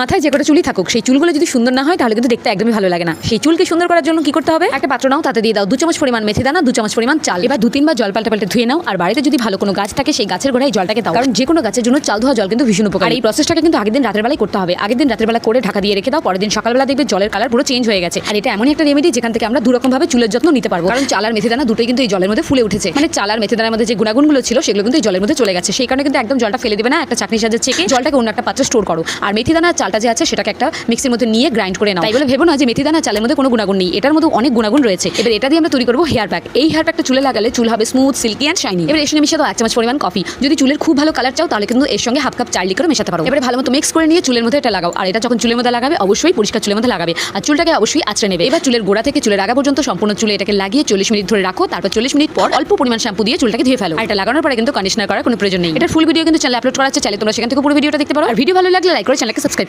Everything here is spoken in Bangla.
মাথায় যে কটা চুলই থাকুক, সেই চুলগুলো যদি সুন্দর না হয়, তাহলে কিন্তু দেখতে একদমই ভালো লাগে না। সেই চুলকে সুন্দর করার জন্য কি করতে হবে? একটা পাত্র নাও, তাতে দিয়ে দাও। দু চামচ পরিমাণ মেথি দানা, দু চামচ পরিমাণ চাল। এবার দু তিনবার জল পাল্টে পাল্টে ধুয়ে নাও। আর বাড়িতে যদি ভালো কোনো গাছ থাকে, সেই গাছের গোড়ায় জলটাকে দাও। কারণ যে কোনো গাছের জন্য চাল ধোয়া জল কিন্তু ভীষণ উপকার। এই প্রসেসটাকে কিন্তু আগের দিন রাতের বেলায় করতে হবে। আগের দিন রাতের বেলা করে ঢাকা দিয়ে রেখে দাও। পরের দিন সকালবেলা দেখবে জলের কালার পুরো চেঞ্জ হয়ে গেছে। আর এটা এমন একটা রেমেডি যেখান থেকে আমরা দুরকম ভাবে চুলের যত্ন নিতে পারব। কারণ চাল আর মেথি দানা দুটোই কিন্তু এই জলের মধ্যে ফুলে উঠেছে। মানে চাল আর মেথি দানার মধ্যে যে গুণাগুণগুলো ছিল, সেগুলো কিন্তু এই জলের মধ্যে চলে গেছে। সেই কারণে কিন্তু একদম জলটা ফেলে দেবে না। একটা চাকনি সাজে চেকে জলটাকে অন্য একটা পাত্রে স্টোর করো। আর মেথি দানা আর চালটা যে আছে সেটাকে একটা মিক্সির মধ্যে নিয়ে গ্রাইন্ড করে নাও। তাই বলে ভেবো না যে মেথি দানা চালের মধ্যে কোনো গুণাগুণ নেই। এটার মধ্যে অনেক গুণাগুণ রয়েছে। এবার এটা দিয়ে আমরা তৈরি করব হেয়ার প্যাক এই হেয়ার প্যাকটা চুলে লাগালে চুল হবে স্মুথ সিল্কি অ্যান্ড শাইনি এবার এর সঙ্গে মিশে দাও এক চামচ পরিমাণ কফি যদি চুলের খুব ভালো কালার চাও, তাহলে কিন্তু এর সঙ্গে হাফ কাপ চার্লি করে মেশাতে পারো। এবার ভালো মতো মিক্স করে নিয়ে চুলের মধ্যে এটা লাগাও। আর এটা যখন চুলের মধ্যে লাগাবে, অবশ্যই পরিষ্কার চুলের মধ্যে লাগাবে। আর চুলটাকে অবশ্যই আঁচড়ে নেবে। এবার চুলের গোড়া থেকে চুলের আগা পর্যন্ত সম্পূর্ণ চুলে এটাকে লাগিয়ে চল্লিশ মিনিট ধরে রাখো। তারপর চল্লিশ মিনিট পর অল্প পরিমাণ শ্যাম্পু দিয়ে চুলটাকে ধুয়ে ফেলো। আর এটা লাগানোর পরে কিন্তু কন্ডিশনার করার কোনো প্রয়োজন নেই। এটা ফুল ভিডিও কিন্তু চ্যানেলে আপলোড করা আছে। চাইলে তোমরা সেখান থেকে পুরো ভিডিওটা দেখতে পারো। আর ভিডিও ভালো লাগলে লাইক করে চ্যানেলকে সাবস্ক্রাইব করো।